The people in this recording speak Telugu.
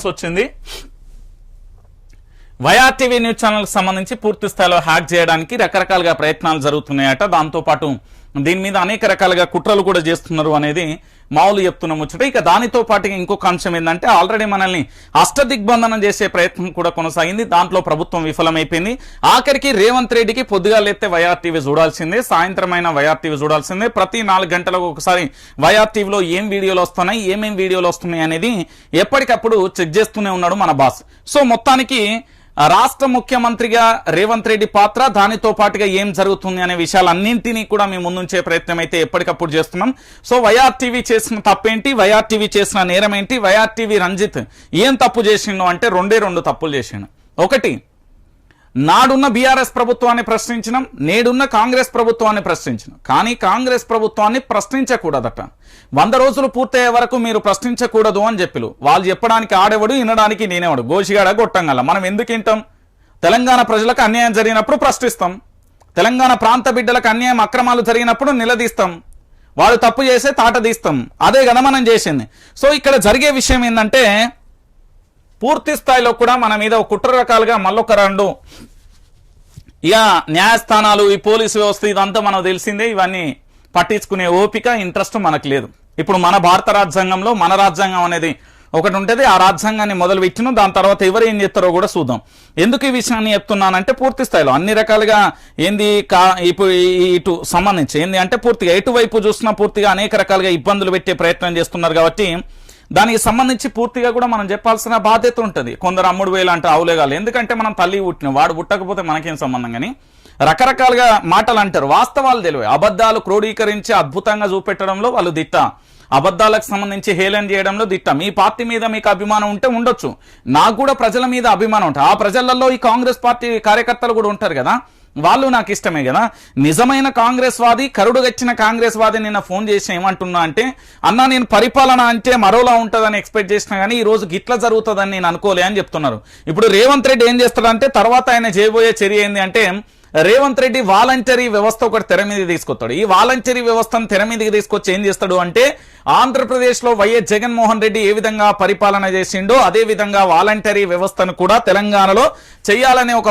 న్యూస్ వచ్చింది. వైఆర్టీవీ న్యూస్ ఛానల్కి సంబంధించి పూర్తి స్థాయిలో హ్యాక్ చేయడానికి రకరకాలుగా ప్రయత్నాలు జరుగుతున్నాయట. దాంతోపాటు దీని మీద అనేక రకాలుగా కుట్రలు కూడా చేస్తున్నారు అనేది మామూలు చెప్తున్న ముచ్చట. ఇక దానితో పాటు ఇంకొక అంశం ఏంటంటే ఆల్రెడీ మనల్ని అష్టదిగ్బంధనం చేసే ప్రయత్నం కూడా కొనసాగింది. దాంట్లో ప్రభుత్వం విఫలమైపోయింది. ఆఖరికి రేవంత్ రెడ్డికి పొద్దుగా లేతే వైఆర్టీవీ చూడాల్సిందే సాయంత్రం సాయంత్రమైన వైఆర్టీవీ చూడాల్సిందే. ప్రతి నాలుగు గంటలకు ఒకసారి వైఆర్టీవీలో ఏం వీడియోలు వస్తున్నాయి ఏమేం వీడియోలు వస్తున్నాయి అనేది ఎప్పటికప్పుడు చెక్ చేస్తూనే ఉన్నాడు మన బాస్. సో మొత్తానికి రాష్ట్ర ముఖ్యమంత్రిగా రేవంత్ రెడ్డి పాత్ర దానితో పాటుగా ఏం జరుగుతుంది అనే విషయాలన్నింటినీ కూడా మేము ముందుంచే ప్రయత్నం అయితే ఎప్పటికప్పుడు చేస్తున్నాం. సో వైఆర్టీవీ చేసిన తప్పేంటి? వైఆర్టీవీ చేసిన నేరం ఏంటి వైఆర్టీవీ రంజిత్ ఏం తప్పు చేసిండు అంటే రెండే రెండు తప్పులు చేసిండు. ఒకటి నాడున్న బీఆర్ఎస్ ప్రభుత్వాన్ని ప్రశ్నించినాం నేడున్న కాంగ్రెస్ ప్రభుత్వాన్ని ప్రశ్నించినాం. కానీ కాంగ్రెస్ ప్రభుత్వాన్ని ప్రశ్నించకూడదట. వంద రోజులు పూర్తయ్యే వరకు మీరు ప్రశ్నించకూడదు అని చెప్పిలు. వాళ్ళు చెప్పడానికి ఆడేవాడు వినడానికి నేనేవాడు. గోషిగాడ గొట్టంగల మనం ఎందుకు వింటాం? తెలంగాణ ప్రజలకు అన్యాయం జరిగినప్పుడు ప్రశ్నిస్తాం. తెలంగాణ ప్రాంత బిడ్డలకు అన్యాయం అక్రమాలు జరిగినప్పుడు నిలదీస్తాం. వాళ్ళు తప్పు చేసే తాట తీస్తాం. అదే కదా మనం చేసింది. సో ఇక్కడ జరిగే విషయం ఏంటంటే పూర్తి స్థాయిలో కూడా మన మీద ఒక కుట్ర రకాలుగా మళ్ళొక రెండు. ఇక న్యాయస్థానాలు ఈ పోలీసు వ్యవస్థ ఇదంతా మనకు తెలిసిందే ఇవన్నీ పట్టించుకునే ఓపిక ఇంట్రెస్ట్ మనకు లేదు. ఇప్పుడు మన భారత రాజ్యాంగంలో మన రాజ్యాంగం అనేది ఒకటి ఉంటుంది ఆ రాజ్యాంగాన్ని మొదలు పెట్టిన దాని తర్వాత ఎవరు ఏం చేస్తారో కూడా చూద్దాం. ఎందుకు ఈ విషయాన్ని చెప్తున్నానంటే పూర్తి స్థాయిలో అన్ని రకాలుగా ఏంది కా ఇప్పుడు ఇటు సంబంధించి ఏంది అంటే పూర్తిగా ఎటువైపు చూసినా పూర్తిగా అనేక రకాలుగా ఇబ్బందులు పెట్టే ప్రయత్నం చేస్తున్నారు కాబట్టి దానికి సంబంధించి పూర్తిగా కూడా మనం చెప్పాల్సిన బాధ్యత ఉంటుంది. కొందరు అమ్ముడు వేలు అంటే అవులేగాలి ఎందుకంటే మనం తల్లి పుట్టిన వాడు పుట్టకపోతే మనకేం సంబంధం కానీ? రకరకాలుగా మాటలు అంటారు వాస్తవాలు తెలివి. అబద్ధాలు క్రోడీకరించి అద్భుతంగా చూపెట్టడంలో వాళ్ళు దిట్ట. అబద్ధాలకు సంబంధించి హేళన చేయడంలో దిట్ట. మీ పార్టీ మీద మీకు అభిమానం ఉంటే ఉండొచ్చు. నాకు కూడా ప్రజల మీద అభిమానం ఉంటుంది ఆ ప్రజలలో ఈ కాంగ్రెస్ పార్టీ కార్యకర్తలు కూడా ఉంటారు కదా. వాళ్ళు నాకు ఇష్టమే కదా. నిజమైన కాంగ్రెస్ వాది కరుడుగచ్చిన కాంగ్రెస్ వాది నిన్న ఫోన్ చేసిన ఏమంటున్నా అంటే అన్నా నేను పరిపాలన అంటే మరోలా ఉంటుందని ఎక్స్పెక్ట్ చేసినా కానీ ఈ రోజు గిట్ల జరుగుతుందని నేను అనుకోలే అని చెప్తున్నారు. ఇప్పుడు రేవంత్ రెడ్డి ఏం చేస్తాడంటే తర్వాత ఆయన చేయబోయే చర్య ఏంది అంటే రేవంత్ రెడ్డి వాలంటరీ వ్యవస్థ ఒకటి తెర మీద తీసుకొస్తాడు. ఈ వాలంటరీ వ్యవస్థను తెర మీదకి తీసుకొచ్చి ఏం చేస్తాడు అంటే ఆంధ్రప్రదేశ్లో వైఎస్ జగన్మోహన్ రెడ్డి ఏ విధంగా పరిపాలన చేసిండో అదే విధంగా వాలంటరీ వ్యవస్థను కూడా తెలంగాణలో చేయాలనే ఒక